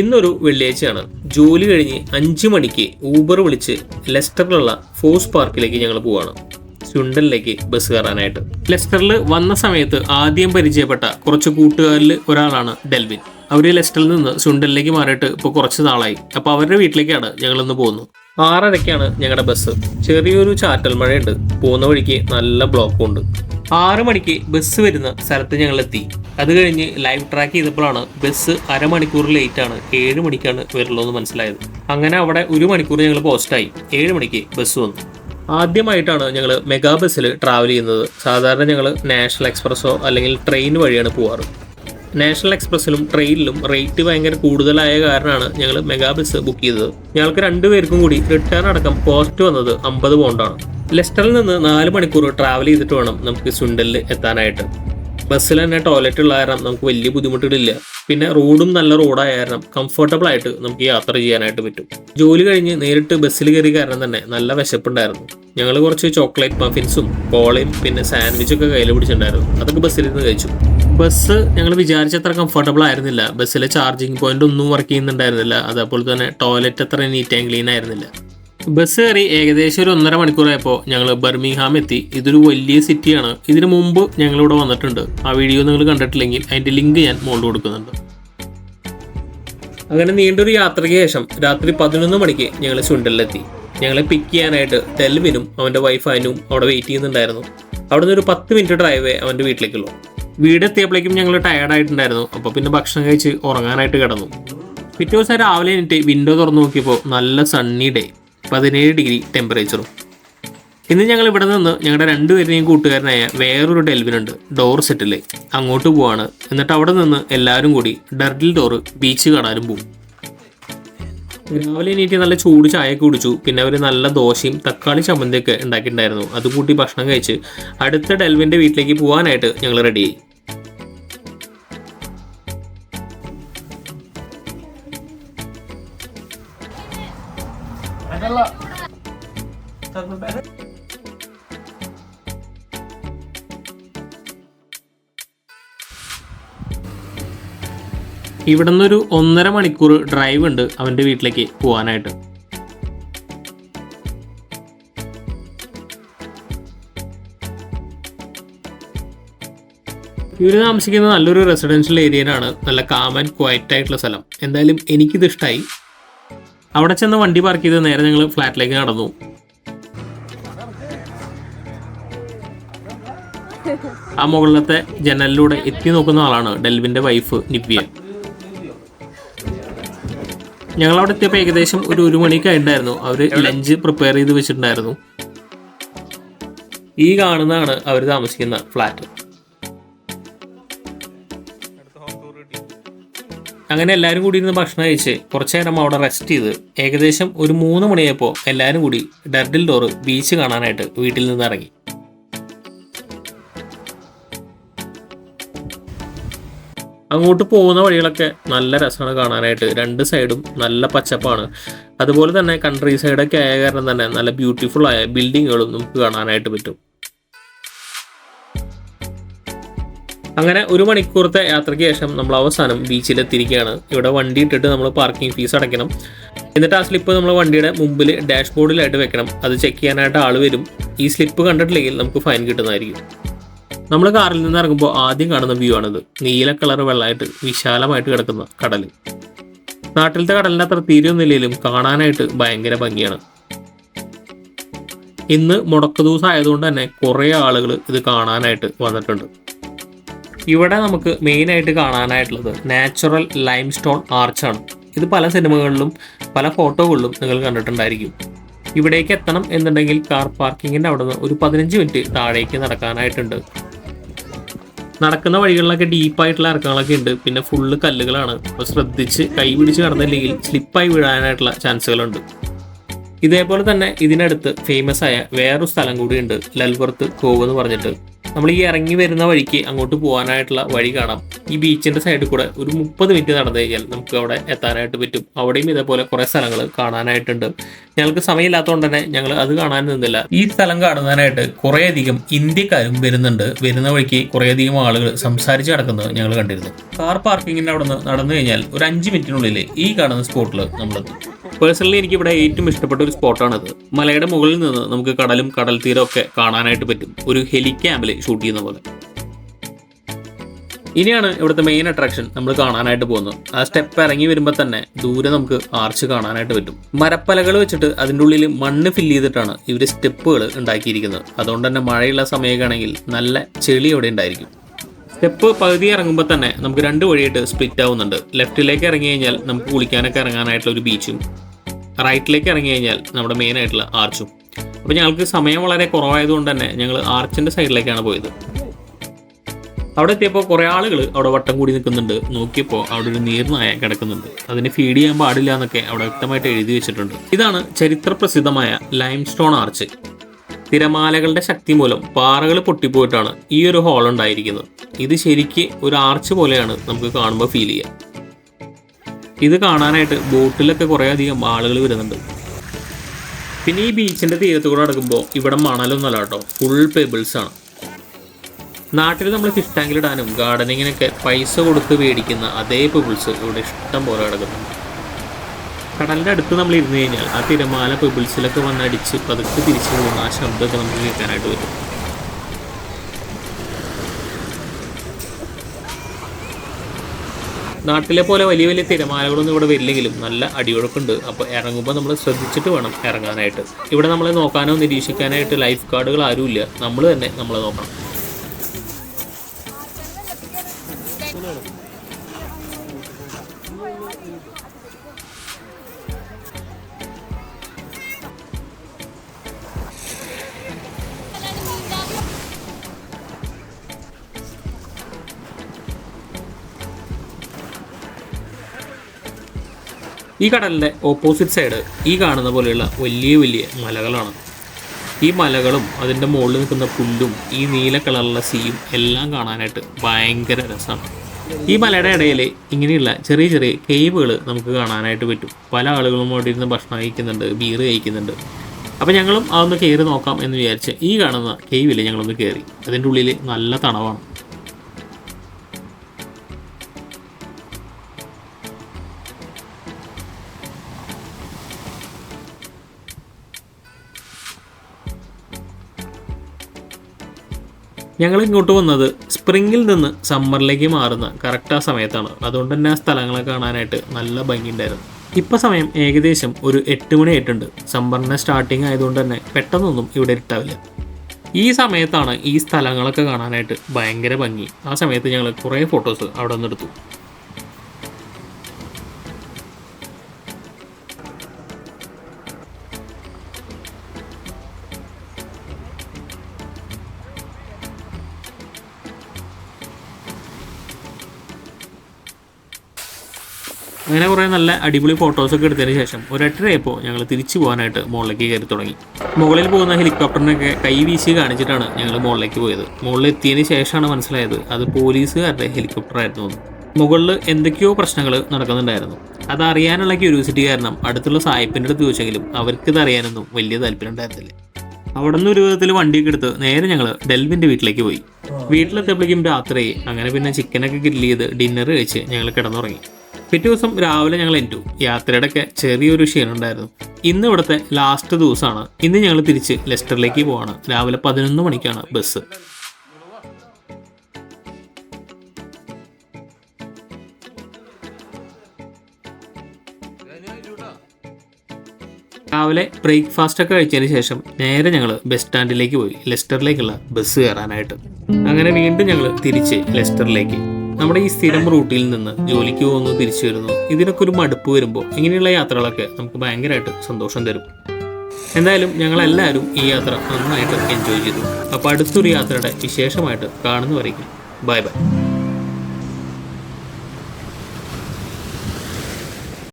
ഇന്നൊരു വെള്ളിയാഴ്ചയാണ്. ജോലി കഴിഞ്ഞ് അഞ്ച് മണിക്ക് ഊബർ വിളിച്ച് ലെസ്റ്ററിലുള്ള ഫോസ് പാർക്കിലേക്ക് ഞങ്ങൾ പോവാണ്. ചുണ്ടലിലേക്ക് ബസ് കയറാനായിട്ട്. ലെസ്റ്ററിൽ വന്ന സമയത്ത് ആദ്യം പരിചയപ്പെട്ട കുറച്ച് കൂട്ടുകാരിൽ ഒരാളാണ് ഡെൽവിൻ. അവർ ലെസ്റ്ററിൽ നിന്ന് ചുണ്ടലിലേക്ക് മാറിയിട്ട് ഇപ്പോൾ കുറച്ച് നാളായി. അപ്പോൾ അവരുടെ വീട്ടിലേക്കാണ് ഞങ്ങളിന്ന് പോകുന്നത്. ആറരയ്ക്കാണ് ഞങ്ങളുടെ ബസ്. ചെറിയൊരു ചാറ്റൽ മഴയുണ്ട്. പോകുന്ന വഴിക്ക് നല്ല ബ്ലോക്കും ഉണ്ട് ആറ് മണിക്ക് ബസ് വരുന്ന സ്ഥലത്ത് ഞങ്ങൾ എത്തി അത് കഴിഞ്ഞ് ലൈവ് ട്രാക്ക് ചെയ്തപ്പോഴാണ് ബസ് അരമണിക്കൂർ ലേറ്റ് ആണ് ഏഴ് മണിക്കാണ് വരുള്ളൂ എന്ന് മനസ്സിലായത്. അങ്ങനെ അവിടെ ഒരു മണിക്കൂർ ഞങ്ങൾ പോസ്റ്റായി ഏഴ് മണിക്ക് ബസ് വന്നു. ആദ്യമായിട്ടാണ് ഞങ്ങൾ മെഗാ ബസ്സിൽ ട്രാവൽ ചെയ്യുന്നത്. സാധാരണ ഞങ്ങൾ നാഷണൽ എക്സ്പ്രസ്സോ അല്ലെങ്കിൽ ട്രെയിൻ വഴിയാണ് പോവാറ്. നാഷണൽ എക്സ്പ്രസ്സിലും ട്രെയിനിലും റേറ്റ് ഭയങ്കര കൂടുതലായ കാരണമാണ് ഞങ്ങൾ മെഗാ ബസ് ബുക്ക് ചെയ്തത്. ഞങ്ങൾക്ക് രണ്ടുപേർക്കും കൂടി റിട്ടേൺ അടക്കം കോസ്റ്റ് വന്നത് അമ്പത് പൗണ്ടാണ് ലെസ്റ്ററിൽ നിന്ന് നാല് മണിക്കൂർ ട്രാവൽ ചെയ്തിട്ട് വേണം നമുക്ക് സുണ്ടലിൽ എത്താനായിട്ട്. ബസ്സിൽ തന്നെ ടോയ്ലറ്റ് ഉള്ള കാരണം നമുക്ക് വലിയ ബുദ്ധിമുട്ടുകളില്ല. പിന്നെ റോഡും നല്ല റോഡായ കാരണം കംഫർട്ടബിൾ ആയിട്ട് നമുക്ക് യാത്ര ചെയ്യാനായിട്ട് പറ്റും. ജോലി കഴിഞ്ഞ് നേരിട്ട് ബസ്സിൽ കയറിയ കാരണം തന്നെ നല്ല വിശപ്പുണ്ടായിരുന്നു. ഞങ്ങൾ കുറച്ച് ചോക്ലേറ്റ് മഫിൻസും കോളയും പിന്നെ സാൻഡ്വിച്ചൊക്കെ കയ്യിൽ പിടിച്ചിട്ടുണ്ടായിരുന്നു. അതൊക്കെ ബസ്സിലിരുന്ന് കഴിച്ചു. ബസ് ഞങ്ങൾ വിചാരിച്ചത്ര കംഫർട്ടബിൾ ആയിരുന്നില്ല. ബസ്സിലെ ചാർജിങ് പോയിന്റ് ഒന്നും വർക്ക് ചെയ്യുന്നുണ്ടായിരുന്നില്ല. അതേപോലെ തന്നെ ടോയ്ലറ്റ് അത്ര നീറ്റ് ആൻഡ് ക്ലീൻ ആയിരുന്നില്ല. ബസ് കയറി ഏകദേശം ഒരു ഒന്നര മണിക്കൂറായപ്പോൾ ഞങ്ങൾ ബർമിംഗ്ഹാം എത്തി ഇതൊരു വലിയ സിറ്റിയാണ്. ഇതിനു മുമ്പ് ഞങ്ങളിവിടെ വന്നിട്ടുണ്ട്. ആ വീഡിയോ നിങ്ങൾ കണ്ടിട്ടില്ലെങ്കിൽ അതിന്റെ ലിങ്ക് ഞാൻ മുകളിൽ കൊടുക്കുന്നുണ്ട്. അങ്ങനെ നീണ്ടൊരു യാത്രയ്ക്ക് ശേഷം രാത്രി പതിനൊന്ന് മണിക്ക് ഞങ്ങൾ ചുണ്ടലിലെത്തി. ഞങ്ങളെ പിക്ക് ചെയ്യാനായിട്ട് ടെൽവിനും അവന്റെ വൈഫ് അനുവും അവിടെ വെയിറ്റ് ചെയ്യുന്നുണ്ടായിരുന്നു. അവിടെ നിന്ന് ഒരു പത്ത് മിനിറ്റ് ഡ്രൈവേ അവന്റെ വീട്ടിലേക്കുള്ളൂ. വീടെത്തിയപ്പോഴേക്കും ഞങ്ങൾ ടയർഡായിട്ടുണ്ടായിരുന്നു അപ്പോൾ പിന്നെ ഭക്ഷണം കഴിച്ച് ഉറങ്ങാനായിട്ട് കിടന്നു. പിറ്റേ ദിവസം രാവിലെ എന്നിട്ട് വിൻഡോ തുറന്നു നോക്കിയപ്പോൾ നല്ല സണ്ണി ഡേ പതിനേഴ് ഡിഗ്രി ടെമ്പറേച്ചറും ഇന്ന് ഞങ്ങൾ ഇവിടെ നിന്ന് ഞങ്ങളുടെ രണ്ടുപേരുടെയും കൂട്ടുകാരനായ വേറൊരു ഡെൽവിനുണ്ട് ഡോർ സെറ്റിലെ. അങ്ങോട്ട് പോവാണ്. എന്നിട്ട് അവിടെ നിന്ന് എല്ലാവരും കൂടി ഡർഡിൽ ഡോറ് ബീച്ച് കാണാനും പോകും രാവിലെ എണീറ്റ് നല്ല ചൂട് ചായയൊക്കെ കുടിച്ചു. പിന്നെ അവർ നല്ല ദോശയും തക്കാളി ചമ്മന്തിയൊക്കെ ഉണ്ടാക്കിയിട്ടുണ്ടായിരുന്നു. അത് കൂട്ടി ഭക്ഷണം കഴിച്ച് അടുത്ത ഡെൽവിന്റെ വീട്ടിലേക്ക് പോകാനായിട്ട് ഞങ്ങൾ റെഡിയായി ഇവിടെ നിന്നൊരു ഒന്നര മണിക്കൂർ ഡ്രൈവ് ഉണ്ട് അവന്റെ വീട്ടിലേക്ക് പോകാനായിട്ട് ഇവർ താമസിക്കുന്നത് നല്ലൊരു റെസിഡൻഷ്യൽ ഏരിയയിലാണ് നല്ല കാം ആൻഡ് ക്വയറ്റ് ആയിട്ടുള്ള സ്ഥലം. എന്തായാലും എനിക്കിത് ഇഷ്ടമായി അവിടെ ചെന്ന് വണ്ടി പാർക്ക് ചെയ്ത് നേരെ ഞങ്ങൾ ഫ്ലാറ്റിലേക്ക് നടന്നു. ആ മുകളിലത്തെ ജനലിലൂടെ എത്തി നോക്കുന്ന ആളാണ് ഡെൽവിന്റെ വൈഫ് നിവ്യ. ഞങ്ങൾ അവിടെ എത്തിയപ്പോൾ ഏകദേശം ഒരു ഒരു മണിക്ക് ഉണ്ടായിരുന്നു അവർ ലഞ്ച് പ്രിപ്പയർ ചെയ്ത് വെച്ചിട്ടുണ്ടായിരുന്നു. ഈ കാണുന്നതാണ് അവർ താമസിക്കുന്ന ഫ്ലാറ്റ് അങ്ങനെ എല്ലാവരും കൂടി ഇരുന്ന് ഭക്ഷണം കഴിച്ച് കുറച്ച് നേരം അവിടെ റെസ്റ്റ് ചെയ്ത് ഏകദേശം ഒരു മൂന്ന് മണിയായപ്പോൾ എല്ലാവരും കൂടി ഡർഡിൽ ഡോറ് ബീച്ച് കാണാനായിട്ട് വീട്ടിൽ നിന്ന് ഇറങ്ങി. അങ്ങോട്ട് പോകുന്ന വഴികളൊക്കെ നല്ല രസമാണ് കാണാനായിട്ട്. രണ്ട് സൈഡും നല്ല പച്ചപ്പാണ്. അതുപോലെ തന്നെ കൺട്രി സൈഡൊക്കെ ആയ കാരണം തന്നെ നല്ല ബ്യൂട്ടിഫുൾ ആയ ബിൽഡിങ്ങുകളും നമുക്ക് കാണാനായിട്ട് പറ്റും. അങ്ങനെ ഒരു മണിക്കൂറത്തെ യാത്രയ്ക്ക് ശേഷം നമ്മൾ അവസാനം ബീച്ചിലെത്തിയിരിക്കുകയാണ് ഇവിടെ വണ്ടി ഇട്ടിട്ട് നമ്മൾ പാർക്കിംഗ് ഫീസ് അടയ്ക്കണം. എന്നിട്ട് ആ സ്ലിപ്പ് നമ്മൾ വണ്ടിയുടെ മുമ്പിൽ ഡാഷ്ബോർഡിലായിട്ട് വെക്കണം. അത് ചെക്ക് ചെയ്യാനായിട്ട് ആൾ വരും. ഈ സ്ലിപ്പ് കണ്ടിട്ടില്ലെങ്കിൽ നമുക്ക് ഫൈൻ കിട്ടുന്നതായിരിക്കും. നമ്മൾ കാറിൽ നിന്ന് ഇറങ്ങുമ്പോൾ ആദ്യം കാണുന്ന വ്യൂ ആണിത്. നീല കളർ വെള്ളമായിട്ട് വിശാലമായിട്ട് കിടക്കുന്ന കടൽ നാട്ടിലത്തെ കടലിന്റെ അത്ര തീരൊന്നില്ലെങ്കിലും കാണാനായിട്ട് ഭയങ്കര ഭംഗിയാണ്. ഇന്ന് മുടക്ക് ദിവസം ആയതുകൊണ്ട് തന്നെ കുറേ ആളുകൾ ഇത് കാണാനായിട്ട് വന്നിട്ടുണ്ട്. ഇവിടെ നമുക്ക് മെയിനായിട്ട് കാണാനായിട്ടുള്ളത് നാച്ചുറൽ ലൈം സ്റ്റോൺ ആർച്ചാണ് ഇത് പല സിനിമകളിലും പല ഫോട്ടോകളിലും നിങ്ങൾ കണ്ടിട്ടുണ്ടായിരിക്കും. ഇവിടേക്ക് എത്തണം എന്നുണ്ടെങ്കിൽ കാർ പാർക്കിങ്ങിന്റെ അവിടെ നിന്ന് ഒരു പതിനഞ്ച് മിനിറ്റ് താഴേക്ക് നടക്കാനായിട്ടുണ്ട്. നടക്കുന്ന വഴികളിലൊക്കെ ഡീപ്പായിട്ടുള്ള ഇറക്കങ്ങളൊക്കെ ഉണ്ട്. പിന്നെ ഫുള്ള് കല്ലുകളാണ്. അപ്പോൾ ശ്രദ്ധിച്ച് കൈ പിടിച്ച് കടന്നില്ലെങ്കിൽ സ്ലിപ്പായി വീഴാനായിട്ടുള്ള ചാൻസുകളുണ്ട്. ഇതേപോലെ തന്നെ ഇതിനടുത്ത് ഫേമസ് ആയ വേറൊരു സ്ഥലം കൂടിയുണ്ട് ലൽവർത്ത് കോവ് എന്ന് പറഞ്ഞിട്ട്. നമ്മൾ ഈ ഇറങ്ങി വരുന്ന വഴിക്ക് അങ്ങോട്ട് പോകാനായിട്ടുള്ള വഴി കാണാം. ഈ ബീച്ചിന്റെ സൈഡിൽ കൂടെ ഒരു മുപ്പത് മിനിറ്റ് നടന്നു കഴിഞ്ഞാൽ നമുക്ക് അവിടെ എത്താനായിട്ട് പറ്റും. അവിടെയും ഇതേപോലെ കുറെ സ്ഥലങ്ങൾ കാണാനായിട്ടുണ്ട്. ഞങ്ങൾക്ക് സമയമില്ലാത്തതുകൊണ്ട് തന്നെ ഞങ്ങൾ അത് കാണാൻ നിന്നില്ല. ഈ സ്ഥലം കാണുന്നതിനായിട്ട് കുറേയധികം ഇന്ത്യക്കാരും വരുന്നുണ്ട്. വരുന്ന വഴിക്ക് കുറേയധികം ആളുകൾ സംസാരിച്ച് നടക്കുന്നത് ഞങ്ങൾ കണ്ടിരുന്നു. കാർ പാർക്കിങ്ങിന്റെ അവിടെ നിന്ന് നടന്നു കഴിഞ്ഞാൽ ഒരു അഞ്ച് മിനിറ്റിനുള്ളിൽ ഈ കാണുന്ന സ്പോട്ടിൽ നമ്മളെത്തും. പേഴ്സണലി എനിക്ക് ഇവിടെ ഏറ്റവും ഇഷ്ടപ്പെട്ട ഒരു സ്പോട്ടാണിത് മലയുടെ മുകളിൽ നിന്ന് നമുക്ക് കടലും കടൽ തീരം ഒക്കെ കാണാനായിട്ട് പറ്റും. ഒരു ഹെലിക്യാമ്പിൽ ഷൂട്ട് ചെയ്യുന്ന പോലെ. ഇനിയാണ് ഇവിടുത്തെ മെയിൻ അട്രാക്ഷൻ നമ്മൾ കാണാനായിട്ട് പോകുന്നത്. ആ സ്റ്റെപ്പ് ഇറങ്ങി വരുമ്പോൾ തന്നെ ദൂരെ നമുക്ക് ആർച്ച് കാണാനായിട്ട് പറ്റും. മരപ്പലകൾ വെച്ചിട്ട് അതിന്റെ ഉള്ളിൽ മണ്ണ് ഫില്ല് ചെയ്തിട്ടാണ് ഇവർ സ്റ്റെപ്പുകൾ ഉണ്ടാക്കിയിരിക്കുന്നത്. അതുകൊണ്ട് തന്നെ മഴയുള്ള സമയമൊക്കെയാണെങ്കിൽ നല്ല ചെളി അവിടെ ഉണ്ടായിരിക്കും. സ്റ്റെപ്പ് പകുതി ഇറങ്ങുമ്പോൾ തന്നെ നമുക്ക് രണ്ട് വഴിയായിട്ട് സ്പ്ലിറ്റ് ആവുന്നുണ്ട്. ലെഫ്റ്റിലേക്ക് ഇറങ്ങി കഴിഞ്ഞാൽ നമുക്ക് കുളിക്കാനൊക്കെ ഇറങ്ങാനായിട്ടുള്ള ഒരു ബീച്ചും റൈറ്റിലേക്ക് ഇറങ്ങി കഴിഞ്ഞാൽ നമ്മുടെ മെയിനായിട്ടുള്ള ആർച്ചും അപ്പോൾ ഞങ്ങൾക്ക് സമയം വളരെ കുറവായതുകൊണ്ട് തന്നെ ഞങ്ങൾ ആർച്ചിന്റെ സൈഡിലേക്കാണ് പോയത്. അവിടെ എത്തിയപ്പോൾ കുറേ ആളുകൾ അവിടെ വട്ടം കൂടി നിൽക്കുന്നുണ്ട്. നോക്കിയപ്പോൾ അവിടെ ഒരു നീർനായ കിടക്കുന്നുണ്ട്. അതിന് ഫീഡ് ചെയ്യാൻ പാടില്ല എന്നൊക്കെ അവിടെ വ്യക്തമായിട്ട് എഴുതി വെച്ചിട്ടുണ്ട്. ഇതാണ് ചരിത്ര പ്രസിദ്ധമായ ലൈം സ്റ്റോൺ ആർച്ച്. തിരമാലകളുടെ ശക്തി മൂലം പാറകൾ പൊട്ടിപ്പോയിട്ടാണ് ഈ ഒരു ഹോൾ ഉണ്ടായിരിക്കുന്നത്. ഇത് ശരിക്ക് ഒരു ആർച്ച് പോലെയാണ് നമുക്ക് കാണുമ്പോൾ ഫീൽ ചെയ്യുക ഇത് കാണാനായിട്ട് ബോട്ടിലൊക്കെ കുറേ അധികം ആളുകൾ വരുന്നുണ്ട്. പിന്നെ ഈ ബീച്ചിന്റെ തീരത്ത് കൂടെ നടക്കുമ്പോൾ ഇവിടെ മണലൊന്നല്ല കേട്ടോ. ഫുൾ പെബിൾസ് ആണ്. നാട്ടിൽ നമ്മൾ ഫിഷ് ടാങ്കിലിടാനും ഗാർഡനിങ്ങിനൊക്കെ പൈസ കൊടുത്ത് മേടിക്കുന്ന അതേ പെബിൾസ് ഇവിടെ ഇഷ്ടം പോലെ കിടക്കുന്നുണ്ട് കടലിന്റെ അടുത്ത് നമ്മൾ ഇരുന്ന് കഴിഞ്ഞാൽ ആ തിരമാല പെബിൾസിലൊക്കെ വന്ന് അടിച്ച് പതുക്കെ തിരിച്ചു പോകുന്ന ആ ശബ്ദമൊക്കെ നമുക്ക് കേൾക്കാനായിട്ട് പറ്റും. നാട്ടിലെ പോലെ വലിയ വലിയ തിരമാലകളൊന്നും ഇവിടെ വരില്ലെങ്കിലും നല്ല അടിയൊഴുക്കുണ്ട്. അപ്പോൾ ഇറങ്ങുമ്പോൾ നമ്മൾ ശ്രദ്ധിച്ചിട്ട് വേണം ഇറങ്ങാനായിട്ട്. ഇവിടെ നമ്മളെ നോക്കാനോ നിരീക്ഷിക്കാനായിട്ട് ലൈഫ് ഗാർഡുകൾ ആരുമില്ല. നമ്മൾ തന്നെ നമ്മളെ നോക്കണം. ഈ കടലിന്റെ ഓപ്പോസിറ്റ് സൈഡ് ഈ കാണുന്ന പോലെയുള്ള വലിയ വലിയ മലകളാണ്. ഈ മലകളും അതിന്റെ മുകളിൽ നിൽക്കുന്ന പുല്ലും ഈ നീല കളറുള്ള സീയും എല്ലാം കാണാനായിട്ട് ഭയങ്കര രസമാണ് ഈ മലയുടെ ഇടയിൽ ഇങ്ങനെയുള്ള ചെറിയ ചെറിയ കേവുകൾ നമുക്ക് കാണാനായിട്ട് പറ്റും. പല ആളുകളും അവിടെ ഇരുന്ന് ഭക്ഷണം കഴിക്കുന്നുണ്ട് ബീർ കഴിക്കുന്നുണ്ട്. അപ്പോൾ ഞങ്ങളും അതൊന്ന് കയറി നോക്കാം എന്ന് വിചാരിച്ച് ഈ കാണുന്ന കേവിൽ ഞങ്ങളൊന്ന് കയറി. അതിന്റെ ഉള്ളിൽ നല്ല തണവാണ്. ഞങ്ങൾ ഇങ്ങോട്ട് വന്നത് സ്പ്രിങ്ങിൽ നിന്ന് സമ്മറിലേക്ക് മാറുന്ന കറക്റ്റ് ആ സമയത്താണ്. അതുകൊണ്ട് തന്നെ ആ സ്ഥലങ്ങളെ കാണാനായിട്ട് നല്ല ഭംഗിയുണ്ടായിരുന്നു. ഇപ്പോൾ സമയം ഏകദേശം ഒരു എട്ട് മണി ആയിട്ടുണ്ട്. സമ്മറിന്റെ സ്റ്റാർട്ടിങ് ആയതുകൊണ്ട് തന്നെ പെട്ടെന്നൊന്നും ഇവിടെ ഇരുട്ടാവില്ല. ഈ സമയത്താണ് ഈ സ്ഥലങ്ങളൊക്കെ കാണാനായിട്ട് ഭയങ്കര ഭംഗി. ആ സമയത്ത് ഞങ്ങൾ കുറേ ഫോട്ടോസ് അവിടെ നിന്ന് അങ്ങനെ കുറേ നല്ല അടിപൊളി ഫോട്ടോസൊക്കെ എടുത്തതിന് ശേഷം ഒരു എട്ടരയപ്പോൾ ഞങ്ങൾ തിരിച്ചു പോകാനായിട്ട് മുകളിലേക്ക് കയറി തുടങ്ങി. മുകളിൽ പോകുന്ന ഹെലികോപ്റ്ററിനൊക്കെ കൈ വീശി കാണിച്ചിട്ടാണ് ഞങ്ങൾ മുകളിലേക്ക് പോയത്. മുകളിൽ എത്തിയതിന് ശേഷമാണ് മനസ്സിലായത് അത് പോലീസുകാരുടെ എന്ന്. മുകളിൽ എന്തൊക്കെയോ പ്രശ്നങ്ങൾ നടക്കുന്നുണ്ടായിരുന്നു. അതറിയാനുള്ള ക്യൂരിയോസിറ്റി കാരണം അടുത്തുള്ള സായിപ്പിന്റെ അടുത്ത് ചോദിച്ചെങ്കിലും അവർക്കിത് അറിയാനൊന്നും വലിയ താല്പര്യം ഉണ്ടായിരുന്നില്ല. അവിടെ നിന്ന് ഒരു വിധത്തിൽ വണ്ടിയൊക്കെ എടുത്ത് നേരെ ഞങ്ങൾ ഡെൽവിന്റെ വീട്ടിലേക്ക് പോയി. വീട്ടിലെത്തിയപ്പോഴേക്കും രാത്രി അങ്ങനെ പിന്നെ ചിക്കനൊക്കെ ഗ്രില്ല് ചെയ്ത് ഡിന്നർ കഴിച്ച് ഞങ്ങൾ കിടന്നുറങ്ങി. പിറ്റേ ദിവസം രാവിലെ ഞങ്ങൾ എന്റു. യാത്രയുടെയൊക്കെ ചെറിയൊരു ക്ഷീണം ഉണ്ടായിരുന്നു. ഇന്ന് ഇവിടുത്തെ ലാസ്റ്റ് ദിവസമാണ് ഇന്ന് ഞങ്ങൾ തിരിച്ച് ലെസ്റ്ററിലേക്ക് പോവാണ്. രാവിലെ പതിനൊന്ന് മണിക്കാണ് ബസ് രാവിലെ ബ്രേക്ക്ഫാസ്റ്റ് ഒക്കെ കഴിച്ചതിന് ശേഷം നേരെ ഞങ്ങൾ ബസ് സ്റ്റാൻഡിലേക്ക് പോയി. ലെസ്റ്ററിലേക്കുള്ള ബസ് കയറാനായിട്ട്. അങ്ങനെ വീണ്ടും ഞങ്ങൾ തിരിച്ച് ലെസ്റ്ററിലേക്ക്. നമ്മുടെ ഈ സ്ഥിരം റൂട്ടിൽ നിന്ന് ജോലിക്ക് പോകുന്നു തിരിച്ചു വരുന്നു ഇതിനൊക്കെ ഒരു മടുപ്പ് വരുമ്പോൾ ഇങ്ങനെയുള്ള യാത്രകളൊക്കെ നമുക്ക് ഭയങ്കരമായിട്ട് സന്തോഷം തരും. എന്തായാലും ഞങ്ങളെല്ലാവരും ഈ യാത്ര നന്നായിട്ട് എൻജോയ് ചെയ്തു. അപ്പോൾ അടുത്തൊരു യാത്രയുടെ വിശേഷമായിട്ട് കാണുന്നവരേക്കും ബൈ ബൈ.